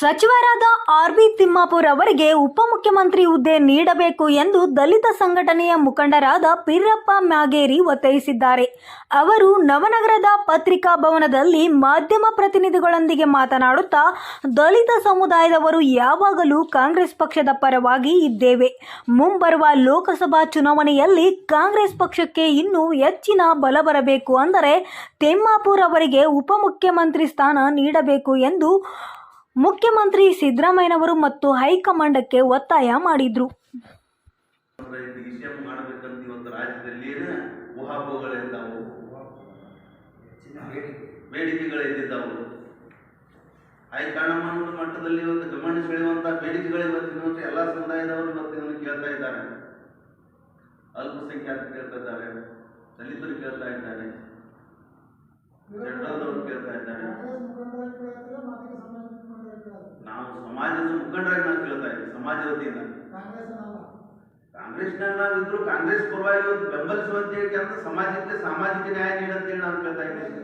ಸಚಿವರಾದ R B Timmapur ಅವರಿಗೆ ಉಪಮುಖ್ಯಮಂತ್ರಿ ಹುದ್ದೆ ನೀಡಬೇಕು ಎಂದು ದಲಿತ ಸಂಘಟನೆಯ ಮುಖಂಡರಾದ ಪಿರಪ್ಪ ಮ್ಯಾಗೇರಿ ಒತ್ತಾಯಿಸಿದ್ದಾರೆ. ಅವರು ನವನಗರದ ಪತ್ರಿಕಾ ಭವನದಲ್ಲಿ ಮಾಧ್ಯಮ ಪ್ರತಿನಿಧಿಗಳೊಂದಿಗೆ ಮಾತನಾಡುತ್ತಾ, ದಲಿತ ಸಮುದಾಯದವರು ಯಾವಾಗಲೂ ಕಾಂಗ್ರೆಸ್ ಪಕ್ಷದ ಪರವಾಗಿ ಇದ್ದೇವೆ. ಮುಂಬರುವ ಲೋಕಸಭಾ ಚುನಾವಣೆಯಲ್ಲಿ ಕಾಂಗ್ರೆಸ್ ಪಕ್ಷಕ್ಕೆ ಇನ್ನೂ ಹೆಚ್ಚಿನ ಬಲ ಬರಬೇಕು ಅಂದರೆ ತಿಮ್ಮಾಪುರ್ ಅವರಿಗೆ ಉಪಮುಖ್ಯಮಂತ್ರಿ ಸ್ಥಾನ ನೀಡಬೇಕು ಎಂದು ಮುಖ್ಯಮಂತ್ರಿ ಸಿದ್ದರಾಮಯ್ಯನವರು ಮತ್ತು ಹೈಕಮಾಂಡಕ್ಕೆ ಒತ್ತಾಯ ಮಾಡಿದ್ರು. ಬೇಡಿಕೆಗಳಿದ್ದಿದ್ದಾವು ಹೈಕಮಾಂಡ್ ಮಟ್ಟದಲ್ಲಿ ಒಂದು ಗಮನ ಸೆಳೆಯುವಂತ ಬೇಡಿಕೆಗಳು ಅಂತ ಎಲ್ಲ ಸಮುದಾಯದವರು ಇವತ್ತಿನ ಕೇಳ್ತಾ ಇದ್ದಾರೆ. ಅಲ್ಪಸಂಖ್ಯಾತರು ಕೇಳ್ತಾ ಇದ್ದಾರೆ. ದಲಿತರು ಕೇಳ್ತಾ ಇದ್ದಾರೆ. ಜನರದವರು ಕೇಳ್ತಾ ಸಮಾಜದ ಮುಖಂಡರಾಗಿ ನಾವು ಕೇಳ್ತಾ ಇದ್ದೀನಿ ಸಮಾಜ ವತಿಯಿಂದ. ಕಾಂಗ್ರೆಸ್ನಾಗ ನಾವಿದ್ರು ಕಾಂಗ್ರೆಸ್ ಪರವಾಗಿ ಒಂದು ಬೆಂಬಲಿಸುವಂತ ಹೇಳಿ ಅಂತ ಸಮಾಜಕ್ಕೆ ಸಾಮಾಜಿಕ ನ್ಯಾಯ ನೀಡಂತೇಳಿ ನಾವು ಕೇಳ್ತಾ ಇದ್ದೀನಿ.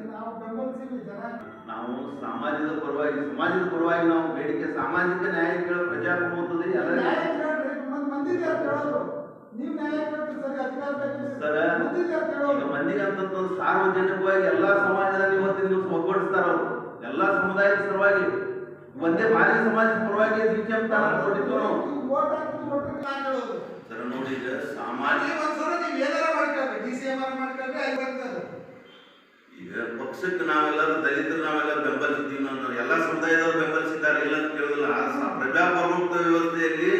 ನಾವು ಸಮಾಜದ ಪರವಾಗಿ ಸಮಾಜದ ಪರವಾಗಿ ನಾವು ಬೇಡಿಕೆ ಸಾಮಾಜಿಕ ನ್ಯಾಯ ಕೇಳೋ ಪ್ರಜಾಪ್ರಭುತ್ವದ ಎಲ್ಲರಿಗೂ ಸರ್ ಈಗ ಮಂದಿಗೆ ಅಂತ ಸಾರ್ವಜನಿಕವಾಗಿ ಎಲ್ಲಾ ಸಮಾಜದಲ್ಲಿ ಇವತ್ತಿನ ದಿವಸ ಒಗ್ಗೂಡಿಸ್ತಾರ ಅವರು ಎಲ್ಲಾ ಸಮುದಾಯದ ಸಲುವಾಗಿ ಒಂದೇ ಮಾಲಿಕ ಸಮಾಜದ ಪರವಾಗಿ ಕೊಟ್ಟಿದ್ದು ನಾವು ಸರ್ ನೋಡಿ ಈಗ ಸಾಮಾಜಿಕ ಈಗ ಪಕ್ಷಕ್ಕೆ ನಾವೆಲ್ಲರೂ ದಲಿತರು ನಾವೆಲ್ಲ ಬೆಂಬಲಿಸಿದ್ದೀವಿ ನಾವು ಎಲ್ಲ ಸಮುದಾಯದವರು ಬೆಂಬಲಿಸಿದ್ದಾರೆ ಇಲ್ಲ ಅಂತ ಕೇಳೋದಿಲ್ಲ. ಪ್ರಜಾಪ್ರಭುತ್ವ ವ್ಯವಸ್ಥೆಯಲ್ಲಿ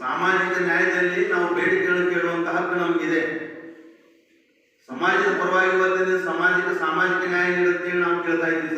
ಸಾಮಾಜಿಕ ನ್ಯಾಯದಲ್ಲಿ ನಾವು ಬೇಡಿಕೆಗಳನ್ನು ಕೇಳುವಂತಹ ಹಕ್ಕು ನಮಗಿದೆ. ಸಮಾಜದ ಪರವಾಗಿ ಇವತ್ತಿನ ಸಮಾಜಕ್ಕೆ ಸಾಮಾಜಿಕ ನ್ಯಾಯ ನೀಡುತ್ತೆ ನಾವು ಕೇಳ್ತಾ ಇದ್ದೀವಿ